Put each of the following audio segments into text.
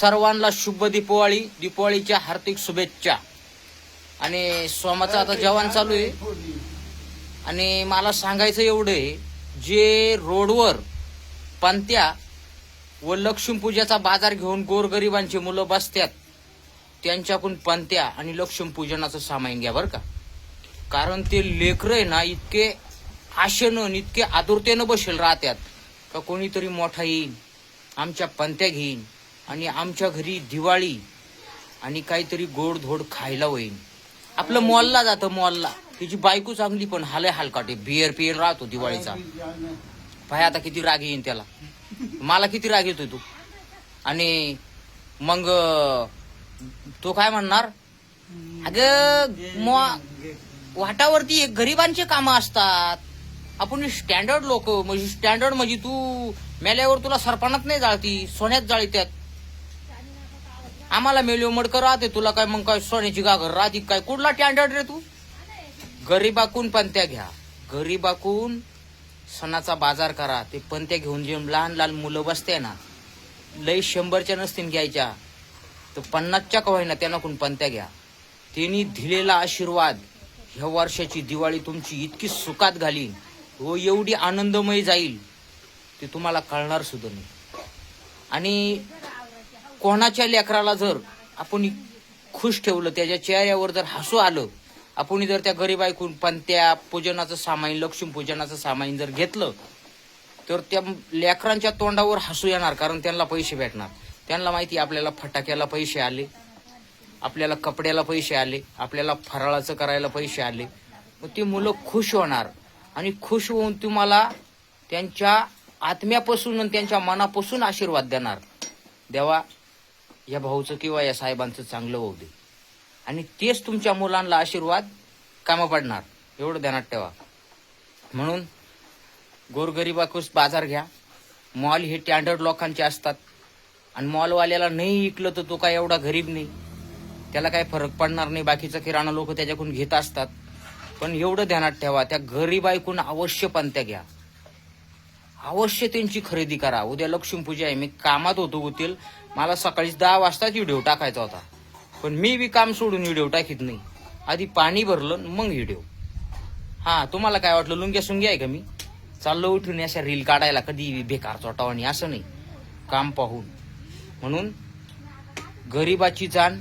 सर्वांना शुभ दीपावली दीपावलीच्या हार्दिक शुभेच्छा. आणि सोमाचं आता जेवण चालू आहे. आणि मला सांगायचं एवढं आहे जे रोडवर पंत्या व लक्ष्मीपूजेचा बाजार घेऊन गोरगरिबांची मुलं बसतात त्यांच्याकडून पंत्या आणि लक्ष्मीपूजनाचं सामान घ्या बरं का. कारण ते लेकरं आहे ना इतके आशेनं आणि इतके आतुरतेनं बसेल राहत्यात का कोणीतरी मोठा येईन आमच्या पंत्या घेईन. आणि आमच्या घरी दिवाळी आणि काहीतरी गोडधोड खायला होईन. आपलं मॉलला जातं मॉलला. तिची बायको चांगली पण हाले हालकाटे. बियर पियर राहतो दिवाळीचा. भाई आता किती राग येईन त्याला. मला किती राग येतोय तू. आणि मग तो काय म्हणणार? अग वाटावरती एक गरिबांचे कामं असतात. आपण स्टँडर्ड लोक म्हणजे स्टँडर्ड म्हणजे तू मेल्यावर तुला सरपणात नाही जाळती सोन्यात जाळीत्यात आम्हाला मेल्यो मडकं राहते तुला काय मग काय सोन्याची गागर राहते काय? कुठला स्टँडर्ड रे तू? गरीबाकून पंत्या घ्या. गरीबाकून सणाचा बाजार करा. ते पंत्या घेऊन जे लहान लहान मुलं बसते ना लई शंभरच्या नसतील घ्यायच्या. तर पन्नासच्या का होईना त्यांनाकून पंत्या घ्या. त्यांनी दिलेला आशीर्वाद ह्या वर्षाची दिवाळी तुमची इतकी सुखात घालीन. व एवढी आनंदमय जाईल. ते तुम्हाला कळणार सुद्धा नाही. आणि कोणाच्या लेकराला जर आपण खुश ठेवलं त्याच्या चेहऱ्यावर जर हसू आलं आपण जर त्या गरीब ऐकून पण त्या पूजनाचं सामान लक्ष्मी पूजनाचं सामान जर घेतलं तर त्या लेकरांच्या तोंडावर हसू येणार कारण त्यांना पैसे भेटणार. त्यांना माहिती आपल्याला फटाक्याला पैसे आले आपल्याला कपड्याला पैसे आले आपल्याला फराळाचं करायला पैसे आले. मग ती मुलं खुश होणार. आणि खुश होऊन तुम्हाला त्यांच्या आत्म्यापासून आणि त्यांच्या मनापासून आशीर्वाद देणार. देवा या भाऊचं किंवा या साहेबांचं चांगलं होऊ दे. आणि तेच तुमच्या मुलांना आशीर्वाद कामं पडणार. एवढं ध्यानात ठेवा. म्हणून गोरगरिबाकूच बाजार घ्या. मॉल हे स्टँडर्ड लोकांचे असतात. आणि मॉलवाल्याला नाही विकलं तर तो काय एवढा गरीब नाही. त्याला काय फरक पडणार नाही. बाकीचा किराणा लोक त्याच्याकडून घेत असतात. पण एवढं ध्यानात ठेवा. त्या गरीब ऐकून अवश्य पण त्या घ्या. अवश्य त्यांची खरेदी करा. उद्या लक्ष्मीपूजा आहे. मी कामात होतो होतील मला सकाळी दहा वाजताच व्हिडिओ टाकायचा होता. पण मी बी काम सोडून व्हिडिओ टाकीत नाही. आधी पाणी भरलं मग व्हिडिओ. हां तुम्हाला काय वाटलं? लुंग्या सुंग्या आहे का मी? चाललो उठून अशा रील काढायला कधी बेकार चोटावणी असं नाही. काम पाहून. म्हणून गरीबाची जाण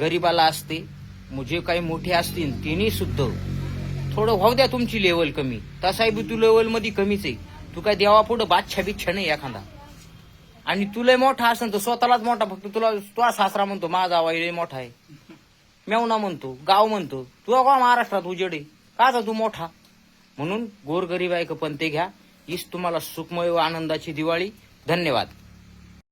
गरीबाला असते. मग जे काही मोठे असतील तिनेसुद्धा सुद्धा थोडं व्हाऊ द्या तुमची लेवल कमी. तसाही बी तू लेवलमध्ये कमीच आहे. तू काय देवा पुढं बादशा बिच्छा नाही एखादा. आणि तुला मोठा असन तर स्वतःलाच मोठा फक्त तुला तुझा सासरा म्हणतो माझा आवाई मोठा आहे. मेवना म्हणतो गाव म्हणतो तू का महाराष्ट्रात उजेड आहे. काचा तू मोठा? म्हणून गोरगरीब आहे का पण ते घ्या. हीच तुम्हाला सुखमय व आनंदाची दिवाळी. धन्यवाद.